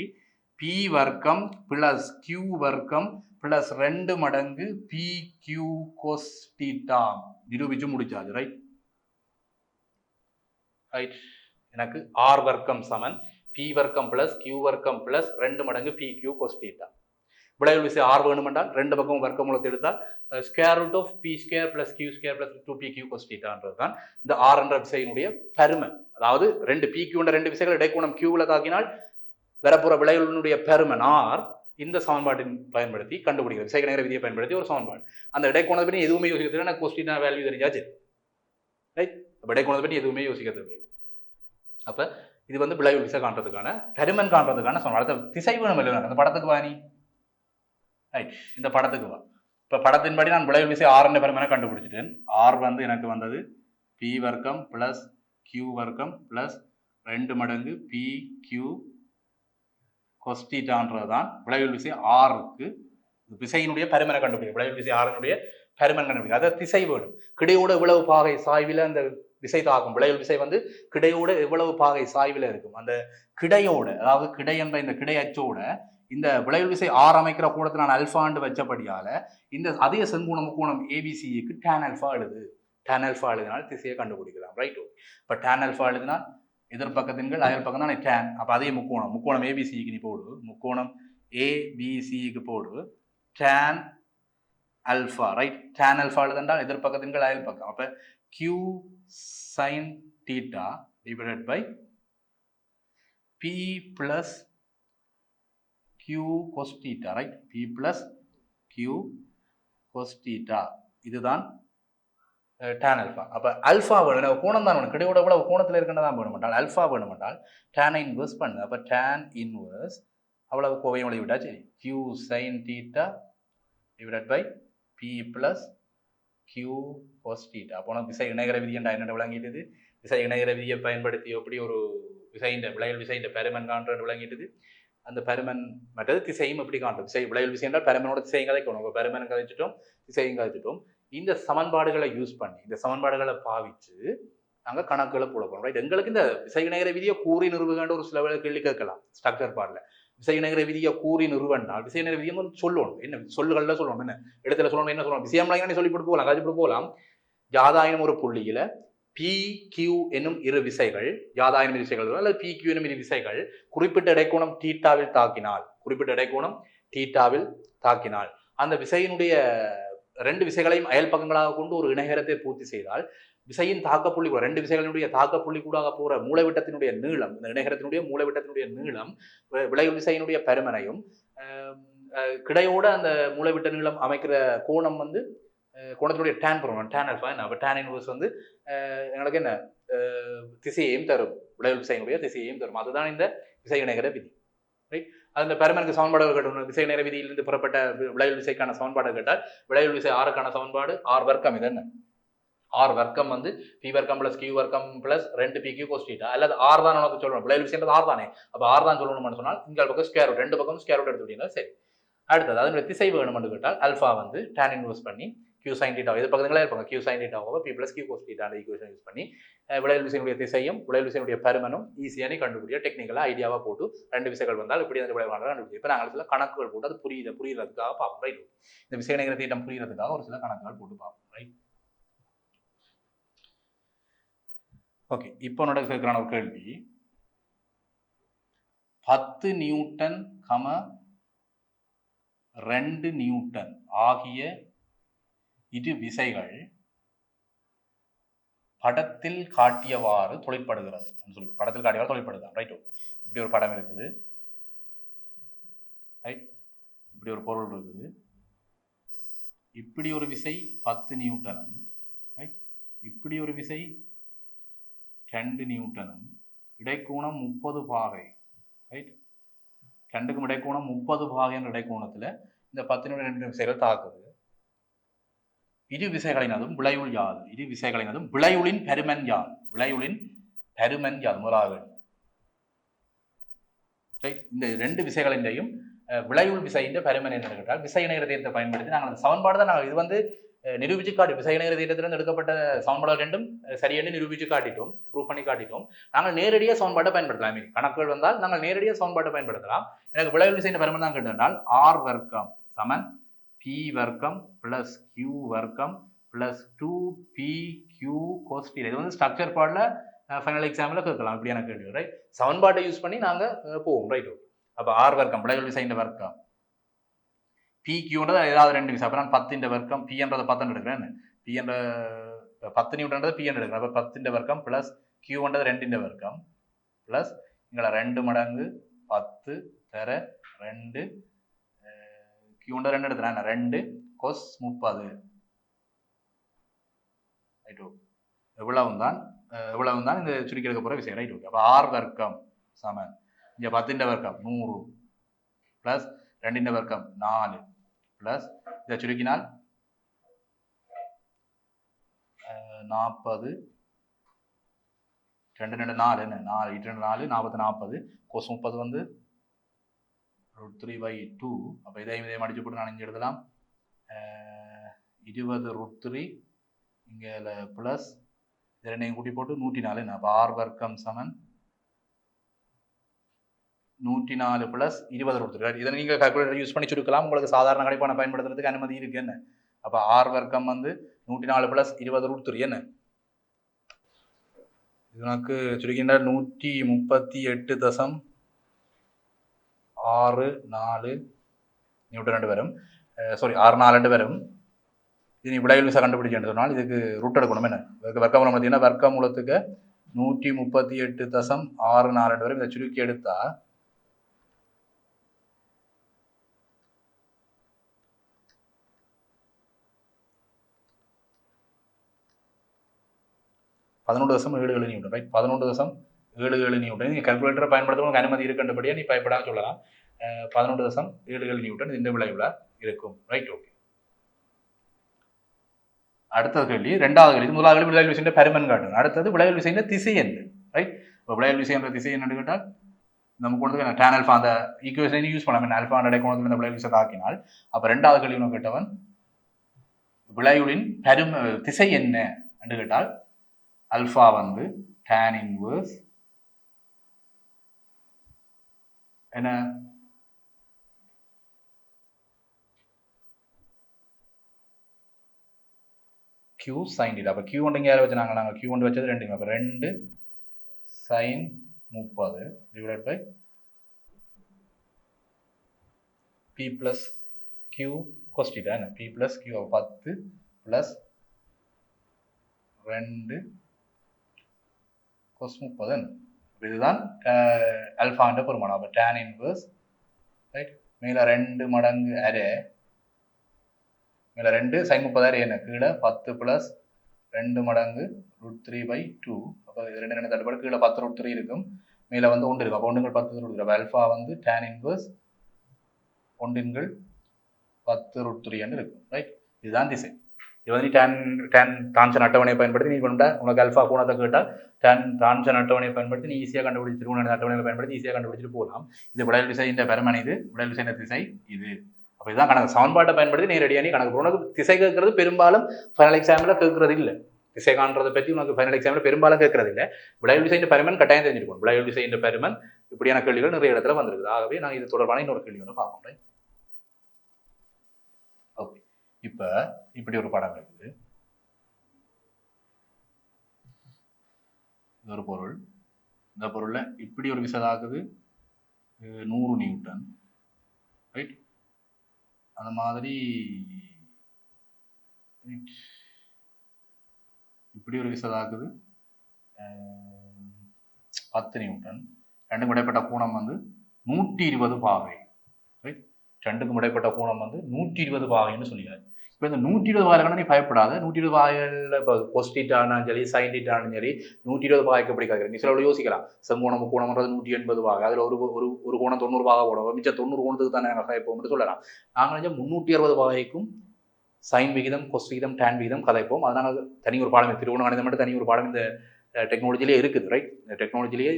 பி வர்க்கம் பிளஸ் கியூ வர்க்கம் பிளஸ் ரெண்டு மடங்கு பி கியூ கொஸ் டீட்டா நிரூபிச்சு முடிச்சாச்சு ரைட் ரைட் எனக்கு ஆர் வர்க்கம் சமன். பி வர்க்கம் பிளஸ் கியூ வர்க்கம் பிளஸ் ரெண்டு மடங்கு பி கியூ கொஸ்டீட்டா விளைவு விசை ஆர் வேணுமென்றால் ரெண்டு பக்கம் வர்க்க மூலத்தை எடுத்தால் square root of P square plus Q square plus two P Q cos தான் இந்த ஆர் என்ற விசையினுடைய பெருமை அதாவது ரெண்டு பி கியூன்ற ரெண்டு விசைகள் இடைக்கோணம் கியூவில் தாக்கினால் வரப்புற விளைவுகளுடைய பெருமை ஆர் இந்த சமன்பாட்டின் பயன்படுத்தி கண்டுபிடிக்கிறது. விசை நேர விதியை பயன்படுத்தி ஒரு சமன்பாடு. அந்த இடைக்கோணத்தை பற்றி எதுவுமே யோசிக்க தெரியல எனக்கு கொஸ்டின் வேல்யூ தெரிஞ்சாச்சு. ரைட் இடைக்கோணத்தை பற்றி எதுவுமே யோசிக்க தெரியல அப்போ இது வந்து பிளவு விசை காண்றதுக்கான பெருமன் காண்றதுக்கான சொன்ன அடுத்த திசை வேணும் இல்லை அந்த படத்துக்கு வா நீ. ரைட் இந்த படத்துக்கு வா. இப்போ படத்தின்படி நான் விளைவு விசை ஆர் பெருமனை கண்டுபிடிச்சிட்டேன். ஆர் வந்து எனக்கு வந்தது பி வர்க்கம் ப்ளஸ் கியூ வர்க்கம் ப்ளஸ் ரெண்டு மடங்கு பி கியூ கொஸ்டிட்டான்றது தான் விளைவு விசை ஆறுக்கு விசையினுடைய பருமனை கண்டுபிடிக்கும். விளைவு விசை ஆறினுடைய பருமன் கண்டுபிடிக்கும். அதாவது திசை வேணும் கிடையோட இவ்வளவு பாகை சாய்வில் அந்த விசை தாக்கும் விளையல் விசை வந்து கிடையோட எவ்வளவு பாகை சாய்வில் இருக்கும். அந்த கிடையோட அதாவது கிடை என்ற இந்த கிடை அச்சோட இந்த விளைவு விசை ஆறு அமைக்கிற கூடத்தில் நான் அல்ஃபாண்டு வச்சபடியால் இந்த அதே செங்குண முக்கோணம் ஏபிசிக்கு டேன் அல்ஃபா எழுது. டேன் அல்ஃபா எழுதினால் திசையை கண்டுபிடிக்கலாம். ரைட் இப்போ டேன் அல்ஃபா எழுதினால் எதிர்பக்கத்தின்கள் அயல் பக்கம் தான் டேன் அப்போ அதே முக்கோணம். முக்கோணம் ஏபிசிக்கு நீ போடு. முக்கோணம் ஏபிசிக்கு போடு. Tan alpha right tan alpha எழுதென்றால் எதிர்பக்கத்தின்கள் அயல் பக்கம். அப்போ Q sine theta divided by P plus Q cos theta right P plus Q cos theta இதுதான் டேன் அல்ஃபா அப்போ அல்ஃபா வேணும் கோணம் தான் வேணும். கிடையோட கூட கோணத்தில் இருக்கின்றதான் வேணும் அல்ஃபா வேணும் டேனை இன்வெர்ஸ் பண்ணுது அப்போ டேன் இன்வெர்ஸ் அவ்வளவு கோவையும் எழுதி விட்டா சரி Q sine theta divided by P plus Q cos theta அப்போனா அப்போ விசை இணைகர விதி என்ற என்ன விளங்கிட்டது? விசை இணைகர விதியை பயன்படுத்தி எப்படி ஒரு விசைன்ற விளையல் விசைன்ற பெருமன் காண்றது விளங்கிட்டது. அந்த பெருமன் மற்றது திசையும் எப்படி காண்றது விசை விளையல் விசை என்றால் பெருமனோட திசையும் கதைக்கணும் இப்போ பெருமன் கதைச்சிட்டோம் திசையும் கதைச்சிட்டோம். இந்த சமன்பாடுகளை யூஸ் பண்ணி இந்த சமன்பாடுகளை பாவிச்சு நாங்கள் கணக்குகளை போட போகிறோம் ரைட் எங்களுக்கு இந்த விசை இணைகிற விதியை கூறி நிறுவுகின்ற ஒரு சில வேலை கேள்வி கேட்கலாம். ஸ்ட்ரக்சர் பாடல விசை விதியை கூறி நிறுவனால் விசயநகர விதியம் சொல்லணும். என்ன? சொல்லுகள்ல சொல்லணும். என்ன? இடத்துல சொல்லணும் என்ன சொல்லணும்? விஷயம் சொல்லி போட்டு போகலாம் காட்சி போகலாம். யாதாயினும் ஒரு புள்ளியில பி கியூ என்னும் இரு விசைகள் யாதாயினும் விசைகள் அல்லது பி கியூ என்னும் இரு விசைகள் குறிப்பிட்ட இடைக்கோணம் டீட்டாவில் தாக்கினால் குறிப்பிட்ட இடைக்கோணம் டீட்டாவில் தாக்கினால் அந்த விசையினுடைய ரெண்டு விசைகளையும் அயல் பக்கங்களாக கொண்டு ஒரு இணைகரத்தை பூர்த்தி செய்தால் விசையின் தாக்கப்புள்ளி கூட ரெண்டு விசைகளினுடைய தாக்கப்புள்ளி கூட போற மூளைவிட்டத்தினுடைய நீளம் இந்த இணைகரத்தினுடைய மூளைவிட்டத்தினுடைய நீளம் விளைவு விசையினுடைய பருமனையும் கிடையோட அந்த மூளைவிட்ட நீளம் அமைக்கிற கோணம் வந்து கோணத்தினுடைய டேன் போடுவோம் டேன் அல்ஃபா என்ன? அப்போ டேன் இன்வர்ஸ் வந்து எங்களுக்கு என்ன? திசையையும் தரும் விளைவு விசையினுடைய திசையையும் தரும். அதுதான் இந்த விசை இணைகர விதி. ரைட் அந்த பெருமனுக்கு சமன்பாடு கேட்டோம் விசை நேர விதியிலிருந்து புறப்பட்ட விளைவு விசைக்கான சமன்பாடு கேட்டால் விளைவு விசை ஆறுக்கான சமன்பாடு ஆர் வர்க்கம் இது என்ன? ஆர் வர்க்கம் வந்து பி வர்க்கம் பிளஸ் கியூ வர்க்கம் பிளஸ் ரெண்டு பி கியூ கோஸ்டீட்டா அல்லது ஆர் தான் உனக்கு சொல்லணும். பிளேல் விசைன்றது ஆர் தானே. அப்போ ஆர் தான் சொல்லணும்னு சொன்னால் இங்கே பக்கம் ஸ்கேர் ரூட் ரெண்டு பக்கம் ஸ்கேர் ரூட் எடுத்துக்கிட்டீங்கன்னா சரி. அடுத்தது அதனுடைய திசை வேணும்னு கேட்டால் அல்ஃபா வந்து டேன் இன்வெஸ்ட் பண்ணி கியூ சைன் டீட்டா இது பக்கத்துங்களே இருப்பாங்க? Q sine டீட்டாவை P plus Q cos theta equation use பண்ணி விளையல் விசையினுடைய திசையும் விளையல் விசையினுடைய பருமனும் ஈஸியான கண்டுபிடிக்க டெக்னிக்கலாக ஐடியாவாக போட்டு ரெண்டு விசைகள் வந்தால் இப்படி அந்த விளைவாக கண்டுபிடிக்கும். இப்போ நாங்கள் சில கணக்குகள் போட்டு அது புரியுது புரியுறதுக்காக பார்ப்போம் ரைட் இந்த விசைநகர தீட்டம் புரியுறதுக்காக ஒரு சில கணக்குகள் போட்டு பார்ப்போம் ரைட் ஓகே இப்போ என்னோட ஒரு கேள்வி. பத்து நியூட்டன் கம ரெண்டு நியூட்டன் ஆகிய இரு விசைகள் படத்தில் காட்டியவாறு தொழிற்படுகிறது. சொல்லி படத்தில் காட்டியவாறு தொழிற்படுதான் ரைட் இப்படி ஒரு படம் இருக்குது. ரைட் இப்படி ஒரு பொருள் இருக்குது. இப்படி ஒரு விசை பத்து நியூட்டன் ரைட் இப்படி ஒரு விசை ரெண்டு நியூட்டனும் இடைக்கோணம் முப்பது பாகை ரைட் ரெண்டுக்கும் இடைக்கோணம் முப்பது பாகை என்ற இடைக்கோணத்துல இந்த பத்து ரெண்டு விசைகள் தாக்குது இரு விசைகளினதும் விளைவுள் யாது இரு விசைகளினதும் விளைவுளின் பெருமன் யாது விளைவுளின் பெருமன் யாது முதலாவது ரைட் இந்த ரெண்டு விசைகளின்றையும் விளைவுள் விசையின் பெருமன் என்ன கேட்டால் விசை இணையத்தை பயன்படுத்தி நாங்கள் அந்த சமன்பாடு தான் நாங்கள் இது வந்து நிரூபிச்சு காட்டி விசை இணையத்திலிருந்து எடுக்கப்பட்ட சமன்பாடுகள் ரெண்டும் சரியான சரியென்று நிரூபிச்சு காட்டிட்டோம் ப்ரூவ் பண்ணி காட்டிட்டோம். நாங்கள் நேரடியாக சமன்பாட்டை பயன்படுத்தலாம். I கணக்குகள் வந்தால் நாங்கள் நேரடியாக சமன்பாட்டை பயன்படுத்தலாம். எனக்கு விளைவு விசையின் பெருமை தான் கேட்டால் ஆர் வர்க்கம் சமன் பி வர்க்கம் பிளஸ் கியூ வர்க்கம் plus two P Q cos theta இது வந்து ஸ்ட்ரக்சர் பாடல ஃபைனல் எக்ஸாமில் கேட்கலாம். இப்படியான கேள்வி ரைட் சமன்பாட்டை யூஸ் பண்ணி நாங்கள் போவோம் ரைட் அப்போ ஆர் வர்க்கம் விளைவு விசையின் வர்க்கம்? பிக்யூன்றது ஏதாவது ரெண்டு மிஸ் அப்போ நான் பத்தின் வர்க்கம் பி பத்தன் பத்துன்னு எடுக்கிறேன். பி என்ற பத்து நியூட்டன்றது பி எடுக்கிறேன். அப்போ பத்தின் வர்க்கம் ப்ளஸ் கியூன்றது ரெண்டின் வர்க்கம் ப்ளஸ் இங்கே ரெண்டு மடங்கு பத்து தர ரெண்டு கியூண்ட ரெண்டு எடுக்கிறேன். ரெண்டு கொஸ் முப்பது. ரைட் ஓகே எவ்வளவு தான் எவ்வளவு தான் இந்த சுருக்கி எடுக்க போகிற விஷயம். ரைட் ஓகே அப்போ ஆர் வர்க்கம் சமன். இங்கே பத்தின் வர்க்கம் நூறு ப்ளஸ் ரெண்டின் வர்க்கம் நாலு. ப்ளஸ் இதை சுருக்கினால் நாற்பது ரெண்டு ரெண்டு நாலு என்ன? நாலு இட்டு ரெண்டு நாலு நாற்பது நாற்பது. கோஸ் முப்பது வந்து ரூட் த்ரீ பை டூ அப்போ இதையும் இதையும் அடிச்சு போட்டு நான் இங்கே எழுதலாம். இருபது ரூட் த்ரீ இங்கே ப்ளஸ் இது ரெண்டையும் கூட்டி போட்டு நூற்றி நாலு என்ன? பார் வர்க்கம் சமன். நூற்றி நாலு ப்ளஸ் இருபது கொடுத்துருக்காரு இதை நீங்கள் கால்குலேட்டர் யூஸ் பண்ணி சுருக்கலாம். உங்களுக்கு சாதாரண கணிப்பான பயன்படுத்துறதுக்கு அனுமதி இருக்கு. என்ன? அப்போ ஆர் வர்க்கம் வந்து நூற்றி நாலு ப்ளஸ் இருபது கொடுத்துரு. என்ன? இது எனக்கு சுருக்கின்ற நூற்றி முப்பத்தி எட்டு தசம் ஆறு நாலு. நியூட்டன் ரெண்டு வரும். சாரி ஆறு நாலு ரெண்டு வரும். இது நீ விளைவில் விசா கண்டுபிடிச்சேன்னு சொன்னால் இதுக்கு ரூட் எடுக்கணும். என்ன? வர்க்க மூலம் பார்த்தீங்கன்னா வர்க்க மூலத்துக்கு நூற்றி முப்பத்தி எட்டு தசம் ஆறு நாலு ரெண்டு வரும். இதை சுருக்கி எடுத்தால் பதினொன்று தசம் ஏழு ஏழு நியூட்டன் ரைட் பதினொன்று தசம் ஏழு ஏழு விட்டு நீங்கள் கால்குலேட்டரை பயன்படுத்துவதற்கு அனுமதி இருக்குன்றபடியாக நீ பயப்படாம சொல்லலாம். பதினொன்று தசம் ஏழு ஏழு நியூட்டன் இந்த விளைவில் இருக்கும் ரைட் ஓகே அடுத்தது கேள்வி ரெண்டாவது கேள்வி. முதலாவது கேள்வி விளையல் விசையின் பெருமன் காட்டணும் அடுத்தது விளையல் விசையின் திசை என்ன ரைட் இப்போ விளையல் விசைன்ற திசை என்னன்னு கேட்டால் நம்ம கொண்டு டேன் அல்ஃபா அந்த ஈக்குவேஷன் யூஸ் பண்ணலாம். அல்ஃபா நடை கொண்டு இந்த விளையல் விசை தாக்கினால் அப்போ ரெண்டாவது கேள்வி கேட்டவன் விளையுளின் பெரும திசை என்ன? என்று கேட்டால் அல்ஃபா வந்து டேன் இன்வர்ஸ் என்ன? கியூ சைன் டீட்டா அப்போ கியூ ஒன்று யார் யாரை வச்சு நாங்கள் நாங்கள் கியூ ஒன்று வச்சது ரெண்டுங்க அப்போ ரெண்டு சைன் முப்பது divide by P plus Q cos theta என்ன? பி ப்ளஸ் கியூ பத்து ப்ளஸ் ரெண்டு கொஸ்முப்பதன் இதுதான் அல்ஃபாண்ட பெருமானம் அப்போ டேன் இன்வர்ஸ் ரைட் மேலே ரெண்டு மடங்கு அரே மேலே ரெண்டு சைன் முப்பது அரே என்ன? கீழே பத்து ப்ளஸ் ரெண்டு மடங்கு ரூட் த்ரீ பை டூ அப்போ ரெண்டு ரெண்டு தட்டுப்பாடு. கீழே பத்து ரூட் த்ரீ இருக்கும். மேலே வந்து ஒன்று இருக்கும் அப்போ ஒன்றுங்கள் பத்து ரூட் அப்போ அல்ஃபா வந்து டேன் இன்வர்ஸ் ஒன்றின்கள் பத்து ரூட் த்ரீன்னு இருக்கும். ரைட் இதுதான் திசை. இது வந்து டேன் டேன் டான்சன் அட்டவணையை பயன்படுத்தி நீ பண்ணிட்டா உனக்கு அல்ஃபா கோணத்தை கேட்டால் டேன் டான்சன் அட்டவணையை பயன்படுத்தி நீ ஈஸியாக கண்டுபிடிச்சி திருவண்ணன் அட்டவணையை பயன்படுத்தி ஈஸியாக கண்டுபிடிச்சிட்டு போகலாம். இது விடையல் திசை இந்த பெருமனை இது விடையல் திசை திசை இது. அப்போ இதுதான் கணக்கு. சமன்பாட்டை பயன்படுத்தி நீ ரெடியாக நீ கணக்கு உனக்கு திசை கேட்கறது பெரும்பாலும் ஃபைனல் எக்ஸாமில் கேட்கறது இல்லை. திசை காண்றதை பற்றி உனக்கு ஃபைனல் எக்ஸாமில் பெரும்பாலும் கேட்கறது இல்லை. விளைவு விசையின் பெருமன் கட்டாயம் தெரிஞ்சிருக்கும். விளைவு விசையின் பெருமன் இப்படியான கேள்விகள் நிறைய இடத்துல வந்திருக்குது. ஆகவே நான் இது தொடர்பான இன்னொரு கேள்வி ஒன்று பார்க்குறேன் இப்போ இப்படி ஒரு படம் இருக்குது. இது ஒரு பொருள். இந்த பொருள்ல இப்படி ஒரு விசதாக்குது அஹ் நூறு நியூட்டன். ரைட் அந்த மாதிரி. இப்படி ஒரு விசதாக்குது அஹ் பத்து நியூட்டன். ரெண்டுக்கும் இடைப்பட்ட கோணம் வந்து நூற்றி இருபது பாகை. ரைட் ரெண்டுக்கும் இடைப்பட்ட கோணம் வந்து நூற்றி இருபது பாகைன்னு சொல்லியாரு இப்போ இந்த நூற்றி இருபது பாகைகள் நீ பயப்படாத. நூற்றி இருபது பாயில் இப்போ கொஸ்டிட்டானாலும் சரி சைன்டிட்டானும் சரி நூற்றி இருபது பாகைக்கு எப்படி கேட்குறேன் நீ சில யோசிக்கலாம். செங்கோணம் கோணம்ன்றது நூற்றி எண்பது பாகை அதில் ஒரு ஒரு ஒரு கோணம் தொண்ணூறு பாக போடும் மிச்சம் தொண்ணூறு கோணத்துக்கு தானே நாங்கள் கதைப்போம்னு சொல்லலாம். நாங்கள் முந்நூற்றி அறுபது பாகைக்கும் சைன் விகிதம் கொஸ் விகிதம் டேன் விகிதம் கதைப்போம். அதனால் தனி ஒரு பாடம் திருவண்ண கணிதம் மட்டும் தனி ஒரு பாடம் இந்த டெக்னாலஜிலே இருக்குது ரைட் இந்த டெக்னாலஜிலேயே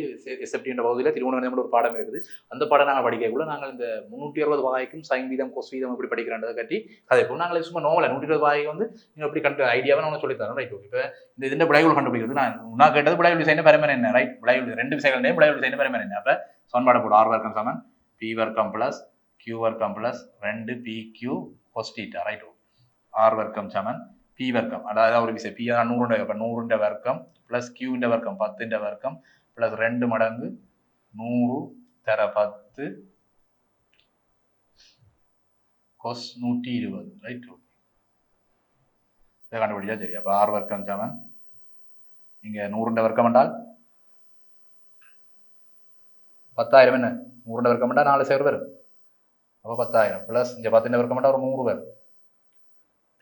எஸ்எப்டின்ற பகுதியில் திருவண்ணாமலை ஒரு பாடம் இருக்குது. அந்த பாடம் நாங்கள் படிக்கக்குள்ள நாங்கள் இந்த முந்நூற்றி அறுபது வாய்க்கும் சைன் வீதம் கொஸ் வீதம் எப்படி படிக்கிறன்றதை கட்டி கதைப்போம் நாங்கள் சும்மா நோவலை நூற்றி இருபது வாய்க்கு வந்து நீங்கள் எப்படி கண்டு ஐடியாவை நான் சொல்லித்தரோம் ரைட் இப்போ இந்த இதில் விளைவுகள் கண்டுபிடிக்கிறது? நான் நான் கேட்டது விளைவு டிசைன் பெருமை என்ன ரைட் விளைவு ரெண்டு விஷயங்கள் விளைவு டிசைன் பெருமை என்ன? அப்போ சமன்பாடு போடு ஆர் வர்க்கம் சமன் பி வர்க்கம் ப்ளஸ் கியூ வர்க்கம் ப்ளஸ் ரெண்டு P Q cos theta right R வர்க்கம் சமன் பி வர்க்கம். அதாவது ஒரு விஷயம் பி நூறுண்ட இப்போ நூறுண்ட வர்க்கம் ப்ளஸ் கியூண்ட வர்க்கம் பத்துண்ட வர்க்கம் ப்ளஸ் ரெண்டு மடங்கு நூறு தர பத்து கொஸ் நூற்றி இருபது. ரைட் ஓகே இதை கண்டுபிடிச்சா சரி. அப்போ ஆறு வர்க்கம் செவன் இங்கே நூறுண்ட வர்க்கம் என்றால் பத்தாயிரம் என்ன? நூறுண்ட வர்க்கம் என்றால் நாலு சேர் வரும். அப்போ பத்தாயிரம். ப்ளஸ் இங்கே பத்துண்ட வர்க்கம் என்றால் ஒரு நூறு பேர்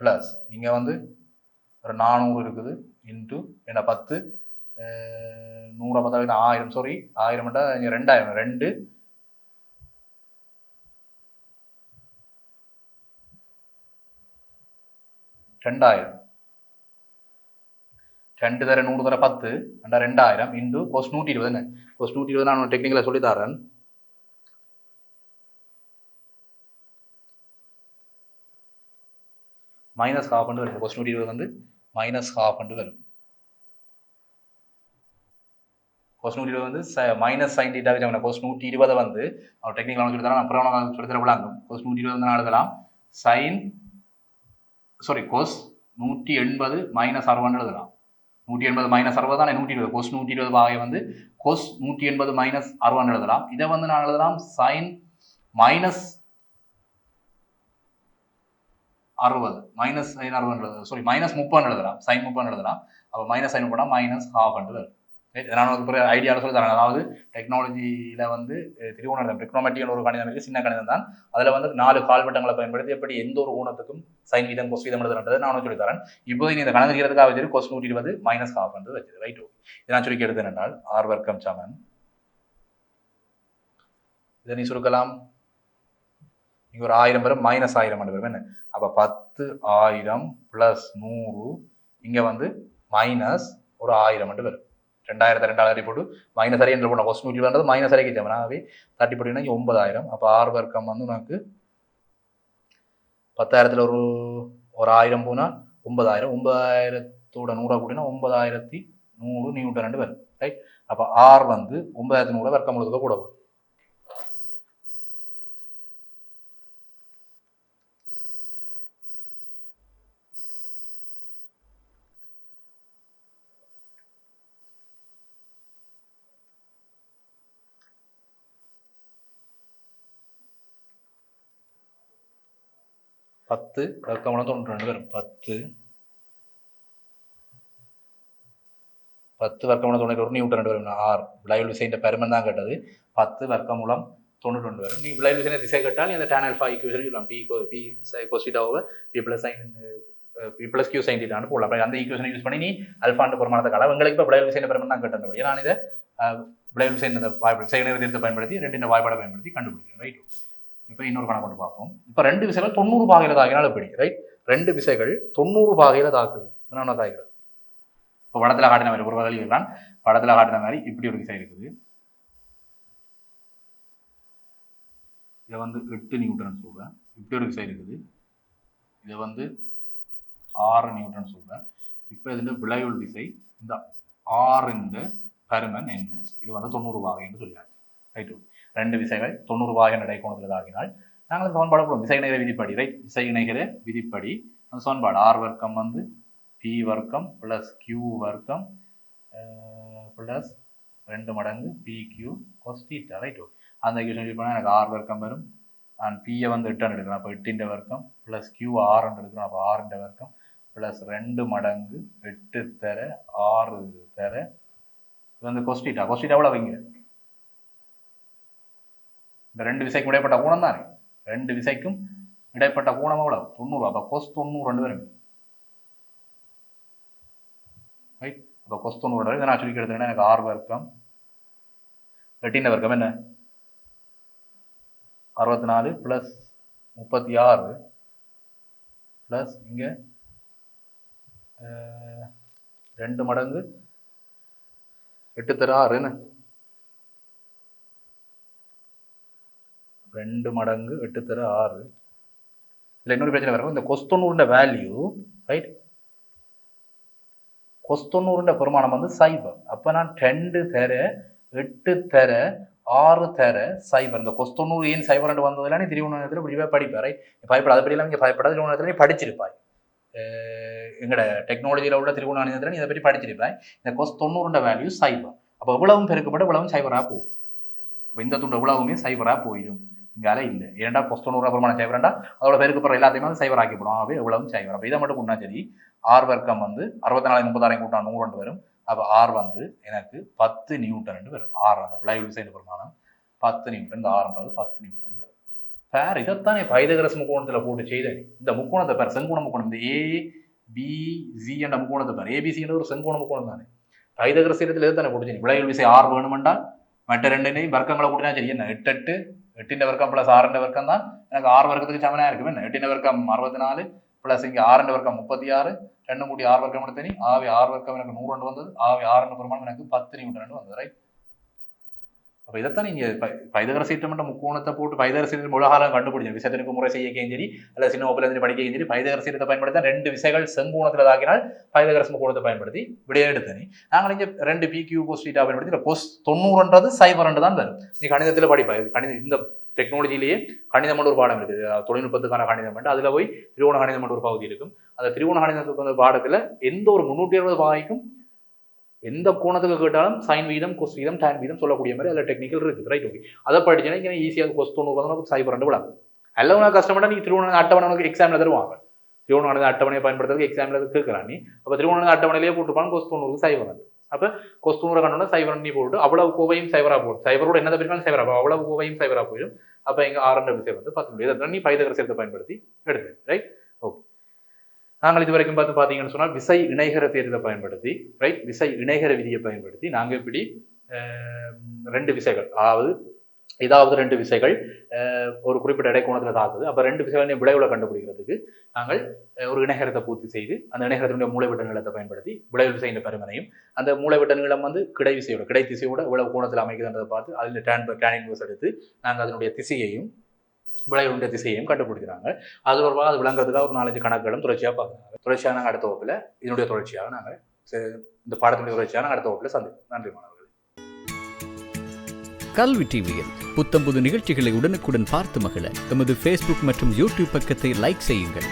ப்ளஸ் இங்கே வந்து ஒரு நானூறு இருக்குது இன்ட்டு என்ன பத்து நூறை நூறு பத்தாவது ஆயிரம் சாரி ஆயிரம் இங்கே ரெண்டாயிரம் ரெண்டு. ரெண்டாயிரம். ரெண்டு தர நூறு தர பத்து ரெண்டா ரெண்டாயிரம் இன்டு கோஸ் நூற்றி இருபது என்ன? கோஸ் நூற்றி இருபது நான் டெக்னிக்கலாக சொல்லித்தரேன் மைனஸ் ஹாஃப் வந்து வரும் கோஸ் நூற்றி இருபது வந்து மைனஸ் ஹாஃப் வந்து வரும் கோஸ் நூற்றி இருபது வந்து மைனஸ் சைன் டீட்டாக வச்சு கோஸ் நூற்றி இருபதை வந்து அவர் டெக்னிக்கல் சொல்லி தரேன் அப்புறம் நான் சொல்லி தர விளாங்கும் நூற்றி இருபது வந்து எழுதலாம். சைன் சாரி கொஸ் நூற்றி எண்பது மைனஸ் அறுபதுன்னு எழுதலாம். நூற்றி எண்பது மைனஸ் அறுபது தான்? நூற்றி இருபது. கொஸ் நூற்றி இருபது பாகை வந்து கோஸ் நூற்றி எண்பது மைனஸ் அறுபதுன்னு எழுதலாம். இதை வந்து நான் எழுதலாம். சைன் மைனஸ் அறுபது. மைனஸ் சைன் அறுபது சாரி மைனஸ் முப்பது எழுதலாம் சைன் முப்பது எழுதலாம் அப்போ மைனஸ் சைன் போனால் மைனஸ் ஹாஃப் வரும் நான் ஒரு பிறகு ஐடியாவில் சொல்லி தரேன் அதாவது டெக்னாலஜியில் வந்து அஹ், திரிகோணம் ஒரு கணிதம் இருக்குது சின்ன கணிதம் தான். அதில் வந்து நாலு கால்வட்டங்களை பயன்படுத்தி எப்படி எந்த ஒரு ஊனத்துக்கும் சைன் வீதம் கொஸ் வீதம் எழுதுன்றது நானும் சொல்லி தரேன். இப்போ நீ இந்த கணக்கு செய்யறதுக்காக வச்சு கொஸ் நூற்றி இருபது மைனஸ் ஹாஃப் வந்து வச்சது ரைட் ஓகே இதை நான் சுருக்கி எடுத்தேன் என்றால் ஆர் வர்க்கம் சமன். இதை நீ சுருக்கலாம். இங்கே ஒரு ஆயிரம் பேரும் மைனஸ் ஆயிரம் வரும் என்ன? அப்போ பத்து ஆயிரம் ப்ளஸ் நூறு இங்கே வந்து மைனஸ் ஒரு ஆயிரம் மட்டும் வரும். ரெண்டாயிரத்தி ரெண்டாயிரம் போட்டு மைனஸ் அரை என்று போனோம் கொஸ்ட் நூற்றி இருபது மைனஸ் அரைக்கு தேவைனாவே தட்டி போட்டீங்கன்னா ஒன்பதாயிரம். அப்போ ஆறு வர்க்கம் வந்து உனக்கு பத்தாயிரத்தில் ஒரு ஒரு ஆயிரம் போனால் ஒன்பதாயிரம். ஒன்பதாயிரத்தோட நூறா கூட்டினா ஒன்பதாயிரத்தி நூறு நியூட்டன் ரெண்டு வரும். ரைட் அப்போ ஆர் வந்து ஒன்பதாயிரத்தி நூறு வர்க்கம் முழுக்க கூட வரும். பத்து. வர்க்கமூலம் தொண்ணூற்றி ரெண்டு வரும் பத்து. பத்து வர்க்கமூலம் தொண்ணூற்றி ஒரு. நியூட்டன் ரெண்டு பேரும். ஆறு. விளைவு விசைன்ற பெருமன் தான் கேட்டது. பத்து வர்க்கமூலம் தொண்ணூற்றி ரெண்டு வரும் நீ விளைவு விசைன திசை கேட்டால் இந்த டேன் அல்ஃபா ஈக்குவேஷன் சொல்லலாம் P P cos theta over P plus sine P plus Q sine டீட்டான்னு போடலாம். அப்ப அந்த ஈக்குவேஷன் யூஸ் பண்ணி நீ அல்ஃபாண்ட பெருமானத்தை காலம் உங்களுக்கு இப்போ விளைவு விசைன பெருமன் தான் கேட்டது நான் இதை விளைவு விசை இந்த வாய்ப்பு செயல் நிறுத்தத்தை பயன்படுத்தி ரெண்டு இந்த வாய்ப்பாடை பயன்படுத்தி கண்டுபிடிக்கிறேன். ரைட் இப்போ இன்னொரு கணக்கு கொண்டு பார்ப்போம். இப்போ ரெண்டு விசைகள் தொண்ணூறு பாகையில் தாக்கினால் எப்படி? ரைட் ரெண்டு விசைகள் தொண்ணூறு பாகையில் தாக்குது என்ன தாக்குது? இப்போ படத்தில் காட்டின மாதிரி ஒரு வகையில் இருக்கலாம் படத்தில் காட்டின மாதிரி இப்படி ஒரு விசை இருக்குது. இதை வந்து எட்டு நியூட்டன் சொல்கிறேன் இப்படி ஒரு விசை இருக்குது. இதை வந்து ஆறு நியூட்டன் சொல்கிறேன் இப்போ இதில் விளைவு விசை இந்த ஆறு இந்த பருமன் என்ன? இது வந்து தொண்ணூறு பாகை என்று சொல்லியாச்சு. ரைட்டு ரெண்டு விசைகள் தொண்ணூறு நடை கோணத்தில் ஆகினால் நாங்கள் இந்த சமன்பாடு போடுவோம் விசை இணைகிற விதிப்படி ரைட் விசை இணைகிற விதிப்படி அந்த சமன்பாடு ஆர் வர்க்கம் வந்து பி வர்க்கம் ப்ளஸ் கியூ வர்க்கம் ப்ளஸ் ரெண்டு மடங்கு P Q cos theta right அந்த ஈக்குவேஷன் பண்ணால் எனக்கு ஆர் வர்க்கம் வரும். நான் பியை வந்து எட்டு எடுக்கிறேன். அப்போ எட்டின்ற வர்க்கம் ப்ளஸ் கியூ ஆறுன்னு எடுக்கிறேன் அப்போ ஆறுன்ற வர்க்கம் ப்ளஸ் ரெண்டு மடங்கு எட்டு தர ஆறு தர இது வந்து கொஸ்டீட்டா கொஸ்டீட்டா எவ்வளோ வைங்க இந்த ரெண்டு விசைக்கும் இடைப்பட்ட கோணம் தானே ரெண்டு விசைக்கும் இடைப்பட்ட கோணம் கூட தொண்ணூறு. அப்போ கொஸ் தொண்ணூறு ரெண்டு பேரும் ரைட் அப்போ கொஸ் தொண்ணூறு இதை நான் சொல்லி எடுத்துக்கிட்டேன். எனக்கு ஆறு வர்க்கம் எட்டின வர்க்கம் என்ன? அறுபத்தி நாலு ப்ளஸ் முப்பத்தி ஆறு ப்ளஸ் இங்கே ரெண்டு மடங்கு எட்டு தர ஆறுன்னு ரெண்டு மடங்கு எட்டு தர ஆறு. இல்லை இன்னொரு பிரச்சனை வரும் இந்த கொஸ்தொண்ணூறுன்ற வேல்யூ ரைட் கொஸ்தொண்ணூறுன்ற பெருமானம் வந்து சைபர் அப்போ நான் ரெண்டு தர எட்டு தர ஆறு தர சைபர் இந்த கொஸ்தொண்ணூறு ஏன் சைபர் ரெண்டு வந்ததுல நீ திருவண்ணத்தில் இப்படி பயப்பேன் ரைட் பயப்படாத படியெல்லாம் இங்கே பயப்படாத திருவண்ணத்தில் நீ படிச்சிருப்பாய். எங்களோட டெக்னாலஜியில் உள்ள திருவண்ணாமலத்தில் நீ இதை பற்றி படிச்சிருப்பாய். இந்த கொஸ் தொண்ணூறுண்ட வேல்யூ சைபர் அப்போ இவ்வளவும் பெருக்கப்பட்டு இவ்வளவும் சைபராக போகும். இப்போ இந்த துண்டு இவ்வளவுமே சைபராக போயிடும். இங்கால இல்லை. ஏன்டா கொஸ் தொண்ணூறு சைவரண்டா அதோட அதோட அப்புறம் எல்லாத்தையுமே வந்து சைபர் ஆக்கிப்படும் ஆகவே இவ்வளவும் சைவர் அப்போ இதை மட்டும் கூட்டினா சரி ஆர் வர்க்கம் வந்து அறுபத்தி நாலு முப்பதாயிரம் கூட்டம் நூறு வரும். அப்போ ஆர் வந்து எனக்கு பத்து நியூட்டன் வரும். ஆர் அந்த விளைவு சைடு பிரமாணம். பத்து நியூட்டன் இந்த ஆறுன்றது பத்து நியூட்டன் வரும். பேர் இதைத்தான் பைதகரஸ் முக்கோணத்தில் போட்டு செய்தேன் இந்த முக்கோணத்தை பேர் செங்கோண முக்கோணம். இந்த ஏ பி என்ற முக்கோணத்தை பேர். ஏபிசின்ற ஒரு செங்கோண முக்கோணம் தானே. பைதகரஸ் இடத்துல தானே போட்டு விளைவு விசை ஆறு வேணுமெண்டா மற்ற ரெண்டுனையும் வர்க்கங்களை கூட்டினா சரி என்ன? எட்டு எட்டு எட்டின் வர்க்கம் ப்ளஸ் ஆறுன்ற வர்க்கம் தான். எனக்கு ஆறு வர்க்கத்துக்கு சமனாக இருக்குமே என்ன? எட்டின வர்க்கம் அறுபத்தி நாலு ப்ளஸ் இங்கே ஆறுன்ற வர்க்கம் முப்பத்தி ஆறு ரெண்டு கூட்டி ஆறு வர்க்கம் எடுத்தனி ஆவி ஆறு வர்க்கம் எனக்கு நூறு ரெண்டு வந்தது. ஆவி ஆறு பெருமானம் எனக்கு பத்து நிமிடம் ரெண்டு வந்தது. ரைட் அப்போ இதைத்தான் நீங்கள் பைதகர சீட்டமன்ற முக்கோணத்தை போட்டு பைதகர சீட்டு முழகாலம் கண்டுபிடிச்சது விசத்தினுக்கு முறை செய்யக்கையும் சரி அல்லது சின்ன ஓப்பிலிருந்து படிக்கையும் சரி பைதகர சீரத்தை பயன்படுத்த ரெண்டு விசைகள் செங்கோணத்தில் தாக்கினால் பைதகர முக்கோணத்தை பயன்படுத்தி விடையே எடுத்தனி நாங்கள் இங்கே ரெண்டு பி கியூ கோஸ் டீட்டா பயன்படுத்தி இந்த கோஸ் தொண்ணூறுன்றது சைபர் தான் வரும் நீ கணிதத்தில் படிப்பா கணித இந்த டெக்னாலஜிலேயே கணிதம் ஒரு பாடம் இருக்குது தொழில்நுட்பத்துக்கான கணிதம் மட்டும் அதில் போய் திருவோண கணிதம் ஒரு பகுதி இருக்கும் அந்த திருவோண கணிதத்துக்கு வந்து பாடத்தில் எந்த ஒரு முன்னூற்றி அறுபது பாகைக்கும் எந்த கோணத்துக்கு கேட்டாலும் சைன் வீதம் கொஸ் வீதம் டேன் வீதம் சொல்லக்கூடிய மாதிரி அதில் டெக்னிக்கல் இருக்குது. ரைட் ஓகே அதை படிச்சுன்னா இங்கே ஈஸியாக கொஸ் தொண்ணூறு வந்து சைபர் ரெண்டு விடாது எல்லாம் உனக்கு கஷ்டப்பட்டா நீ திருவண்ணாமலை அட்டவணை உனக்கு எக்ஸாமில் தருவாங்க. திருவண்ணாமலை அட்டவணையை பயன்படுத்துறதுக்கு எக்ஸாமில் கேட்கலாம் நீ. அப்போ திருவண்ணாமலை அட்டவணையிலேயே போட்டுப்பாங்க கொஸ் தொண்ணூறு சைபர் ரெண்டு அப்போ கொஸ் தொண்ணூறு கண்டோட சைபர் நீ போட்டு அவ்வளவு கோவையும் சைபராக போடும் சைபரோட என்ன பிரிப்பாலும் சைபராக அவ்வளவு கோவையும் சைபராக போயிடும். அப்போ எங்கள் ஆரண்ட சேர்ந்து பத்து முடியாது நீ பைதகர சேர்த்து பயன்படுத்தி எடுத்து ரைட் நாங்கள் இது வரைக்கும் பார்த்து பார்த்தீங்கன்னு சொன்னால் விசை இணைகர தேர்தலை பயன்படுத்தி ரைட் விசை இணைகர விதியை பயன்படுத்தி நாங்கள் இப்படி ரெண்டு விசைகள் அதாவது ஏதாவது ரெண்டு விசைகள் ஒரு குறிப்பிட்ட இடைக்கோணத்தில் தாக்குது. அப்போ ரெண்டு விசைகளையும் விளைவுல கண்டுபிடிக்கிறதுக்கு நாங்கள் ஒரு இணைகரத்தை பூர்த்தி செய்து அந்த இணைகரத்தினுடைய மூளைவிட்ட நீளத்தை பயன்படுத்தி விளைவு விசையின் பெருமனையும் அந்த மூளைவிட்ட நீளம் வந்து கிடை விசையோட கிடை திசையோட இவ்வளவு கோணத்தில் அமைக்குதுன்றதை பார்த்து அதில் டேன் டேன் இன்வர்ஸ் எடுத்து நாங்கள் அதனுடைய திசையையும் விளைவுடைய திசையையும் கண்டுபிடிக்கிறாங்க. அது தொடர்பாக அது விளங்குறதுக்காக ஒரு நாலஞ்சு கணக்குகளும் தொடர்ச்சியாக பார்க்குறாங்க. தொடர்ச்சியாக நாங்கள் அடுத்த வகுப்பில் இதனுடைய தொடர்ச்சியாக நாங்கள் இந்த பாடத்தினுடைய தொடர்ச்சியாக நாங்கள் அடுத்த வகுப்பில் சந்திப்போம். நன்றி மாணவர்கள். கல்வி டிவியில் புத்தம்புது நிகழ்ச்சிகளை உடனுக்குடன் பார்த்து மகிழ. எமது ஃபேஸ்புக் மற்றும் யூடியூப் பக்கத்தை லைக் செய்யுங்கள்.